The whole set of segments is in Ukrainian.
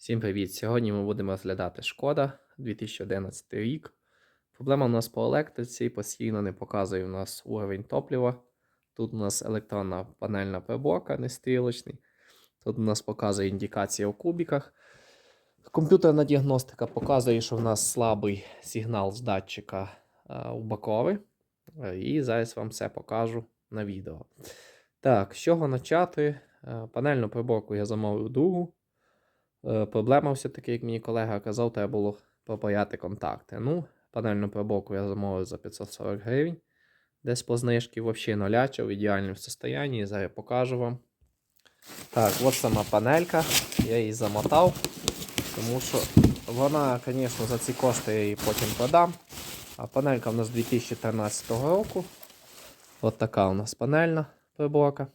Всім привіт! Сьогодні ми будемо розглядати Шкода 2011 рік. Проблема у нас по електриці, постійно не показує у нас уровень топлива. Тут у нас електронна панельна приборка, не стрілочний. Тут у нас показує індикація в кубіках. Комп'ютерна діагностика показує, що в нас слабий сигнал з датчика е, у боковий. Е, І зараз вам все покажу на відео. Так, з чого почати? Е, Панельну приборку я замовив другу. Е, Проблема все-таки, як мені колега казав, треба було попаяти контакти. Ну, панельну приборку я замовив за 540 гривень. Десь по знижці взагалі нуляча в ідеальному стані. Зараз покажу вам. Так, от сама панелька. Я її замотав. Тому що вона, звісно, за ці кошти я її потім продам. А панелька у нас 2013 року. От така у нас панельна приборка.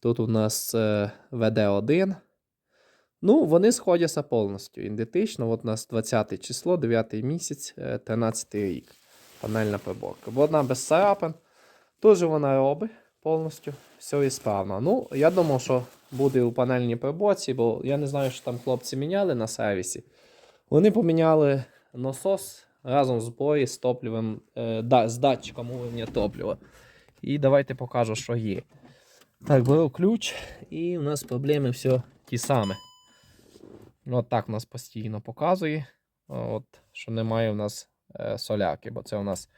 Тут у нас е, VD1. Ну, вони сходяться повністю ідентично. От у нас 20 число, 9 місяць, е, 13 рік. Панельна приборка. Бо одна без царапин. Дуже вона робить повністю. Все і справно. Ну, я думав, що буде у панельній приборці, бо я не знаю, що там хлопці міняли на сервісі. Вони поміняли насос разом з бої з топливом, е, да, з датчиком уровня топлива. І давайте покажу, що є. Так, беру ключ, і у нас проблеми все ті самі. От так нас постійно показує, от, що немає у нас е, соляки, бо це у нас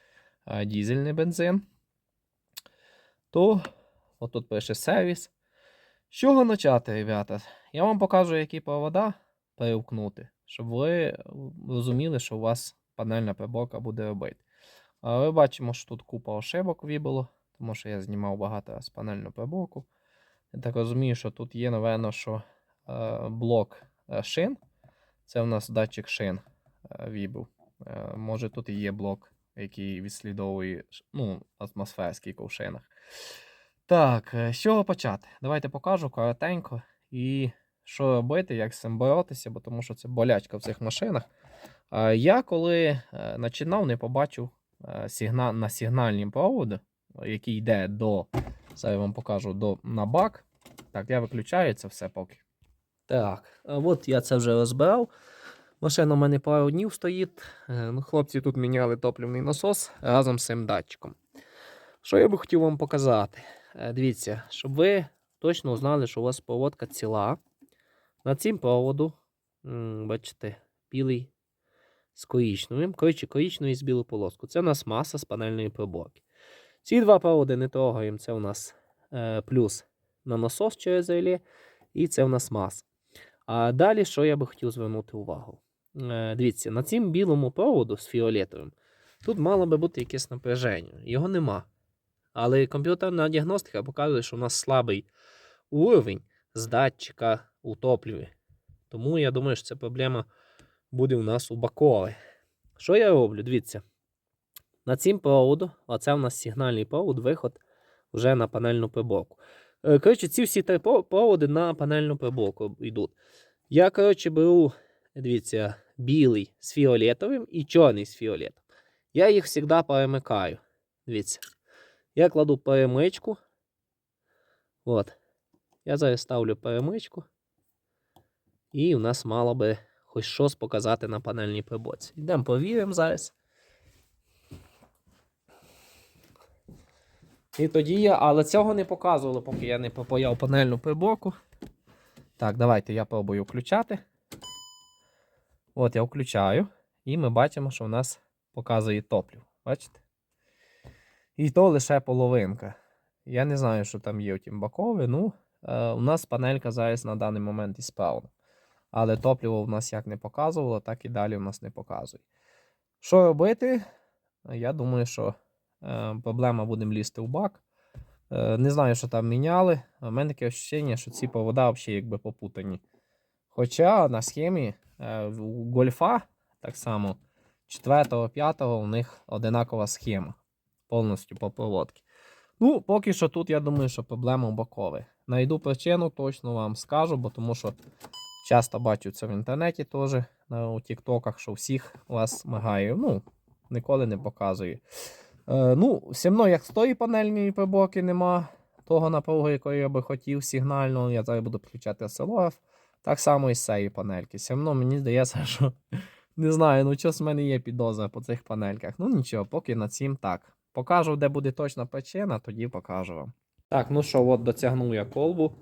е, дізельний бензин. То отут пише сервіс. З чого почати, ребята? Я вам покажу, які провода перемкнути, щоб ви розуміли, що у вас панельна приборка буде робити. Ми бачимо, що тут купа ошибок вибило, тому що я знімав багато раз панельну приборку. Я так розумію, що тут є, напевно, що е, блок е, шин. Це у нас датчик шин е. Е, може тут і є блок, який відслідовує ну, атмосферський ковшинах. Так, е, з чого почати? Давайте покажу коротенько і що робити, як з цим боротися, бо тому що це болячка в цих машинах. Е, Я коли е, починав, не побачив е, сигнал, на сигнальнім проводу, який йде до, зараз я вам покажу, до, на бак. Так, я виключаю це все поки. Так, от я це вже розбирав. Машина у мене пару днів стоїть. Е, Ну, хлопці тут міняли топливний насос разом з цим датчиком. Що я би хотів вам показати? Е, Дивіться, щоб ви точно знали, що у вас проводка ціла. На цим проводу, бачите, білий з коричневим. Коротше, коричневий з білу полоску. Це у нас маса з панельної приборки. Ці два проводи не трогаємо. Це у нас е, плюс на насос через реле, і це у нас маса. А далі, що я би хотів звернути увагу? Е, дивіться, на цім білому проводу з фіолетовим тут мало би бути якесь напряження. Його нема. Але комп'ютерна діагностика показує, що у нас слабий уровень з датчика у топливі. Тому я думаю, що ця проблема буде у нас у бакові. Що я роблю? Дивіться. На цім проводу, оце у нас сигнальний провод, виход вже на панельну приборку. Е, Коротше, ці всі три про- проводи на панельну приборку йдуть. Я, коротше, беру, дивіться, білий з фіолетовим і чорний з фіолетовим. Я їх завжди перемикаю. Дивіться. Я кладу перемичку. От. Я зараз ставлю перемичку. І у нас мало би хоч щось показати на панельній приборці. Йдемо повіримо зараз. І тоді я, але цього не показували, поки я не попаяв панельну приборку. Так, давайте я пробую включати. От я включаю. І ми бачимо, що в нас показує топливо. Бачите? І то лише половинка. Я не знаю, що там є у тім бакові. Ну, е, у нас панелька зараз на даний момент і ісправна. Але топливо в нас як не показувало, так і далі в нас не показує. Що робити? Я думаю, що проблема будемо лізти в бак. Е, не знаю, що там міняли. У мене таке ощущення, що ці провода взагалі якби попутані. Хоча на схемі е, у гольфа так само 4-5 у них одинакова схема повністю по проводці. Ну, поки що тут, я думаю, що проблема в бокові. Найду причину, точно вам скажу, бо тому що часто бачу це в інтернеті теж у тіктоках, що всіх вас мигає. Ну, ніколи не показує. Е, ну, все одно, як з тої панельної приборки нема того напругу, якої я би хотів сигнального. Я зараз буду включати осцилограф, Так само і з цієї панельки. Все одно мені здається, що не знаю, ну щось в мене є підозра по цих панельках. Ну нічого, поки на цім так. Покажу, де буде точна причина, тоді покажу вам. Так, ну що, от дотягнув я колбу.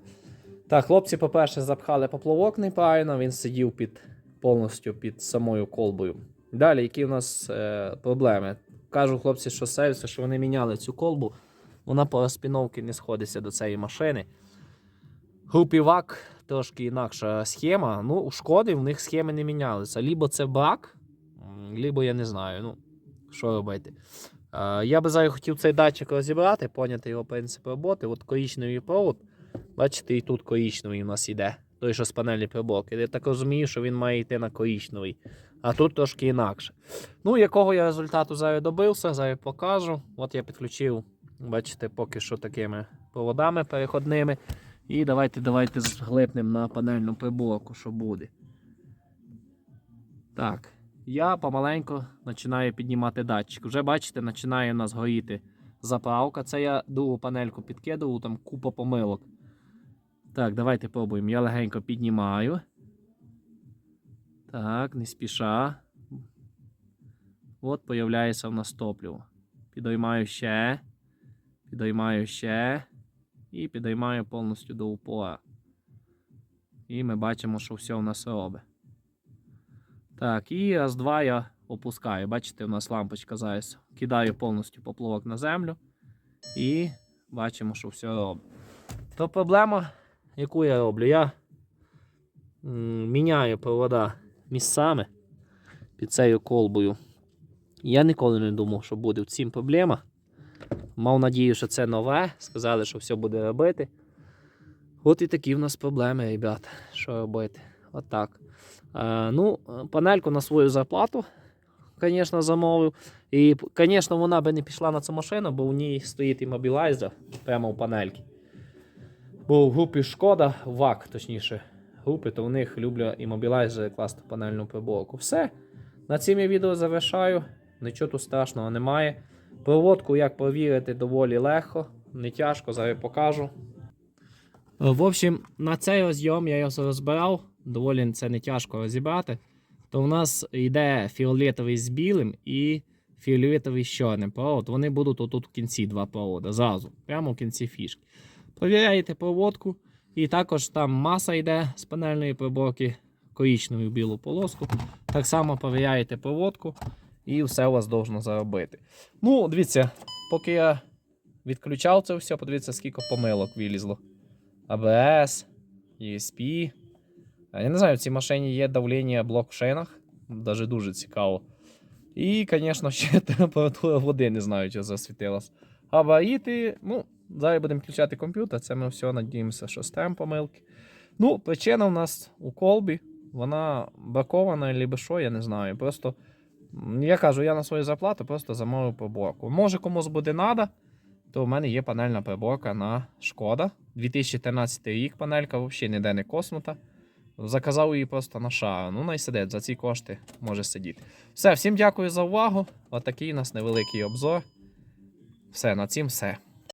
Так, хлопці, по-перше, запхали поплавок неправильно, він сидів під, повністю під самою колбою. Далі, які у нас е, проблеми? Кажу хлопці, що сервісу, що вони міняли цю колбу, вона по розпіновці не сходиться до цієї машини. Групі ВАК трошки інакша схема. Ну, у шкоди в них схеми не мінялися. Лібо це баг, м, лібо я не знаю. Ну, що робити. Е, я би зараз хотів цей датчик розібрати, поняти його принцип роботи. От коричневий провод. Бачите, і тут коричневий у нас іде. Той, що з панелі приборки. Я так розумію, що він має йти на коричневий. А тут трошки інакше. Ну, якого я результату зараз добився, зараз покажу. От я підключив, бачите, поки що такими проводами переходними. І давайте давайте зглипнемо на панельну приборку, що буде. Так, я помаленьку починаю піднімати датчик. Вже бачите, починає у нас горіти заправка. Це я другу панельку підкидував, там купа помилок. Так, давайте пробуємо. Я легенько піднімаю. Так, не спіша. От появляється в нас топливо. Підіймаю ще. Підіймаю ще. І підіймаю повністю до упора. І ми бачимо, що все в нас робить. Так, і раз два я опускаю. Бачите, у нас лампочка зараз. Кидаю повністю поплавок на землю. І бачимо, що все робить. То проблема, яку я роблю, я міняю провода місцями під цією колбою. Я ніколи не думав, що буде в цім проблема. Мав надію, що це нове. Сказали, що все буде робити. От і такі в нас проблеми, ребят. Що робити? Отак. Е, ну, панельку на свою зарплату, звісно, замовив. І, звісно, вона би не пішла на цю машину, бо в ній стоїть іммобілайзер прямо в панельці. Бо в групі Шкода, ВАК, точніше, групи, то в них люблю іммобілайзери класти панельну приборку. Все. На цим я відео завершаю. Нічого тут страшного немає. Проводку, як провірити, доволі легко, не тяжко, зараз покажу. В общем, на цей розйом я його розбирав, доволі це не тяжко розібрати. То в нас йде фіолетовий з білим і фіолетовий з чорним провод. Вони будуть отут в кінці два проводи, зразу, прямо в кінці фішки. Провіряєте проводку, і також там маса йде з панельної приборки, коричневу білу полоску. Так само провіряєте проводку, і все у вас должно заробити. Ну, дивіться, поки я відключав це все, подивіться, скільки помилок вилізло. ABS, ESP. Я не знаю, в цій машині є давлення блок в шинах. Даже дуже цікаво. І, звісно, ще температура води, не знаю, чи засвітилась. Габаріти, ну, зараз будемо включати комп'ютер, це ми все надіємося, що стем помилки. Ну, причина у нас у колбі, вона бракована, або що, я не знаю. Просто, я кажу, я на свою зарплату просто замовив приборку. Може комусь буде треба, то в мене є панельна приборка на шкода. 2013 рік панелька взагалі ніде не коснута. Заказав її просто на шару. Ну, найсидить, за ці кошти може сидіти. Все, всім дякую за увагу. Отакий у нас невеликий обзор. Все, на цім все.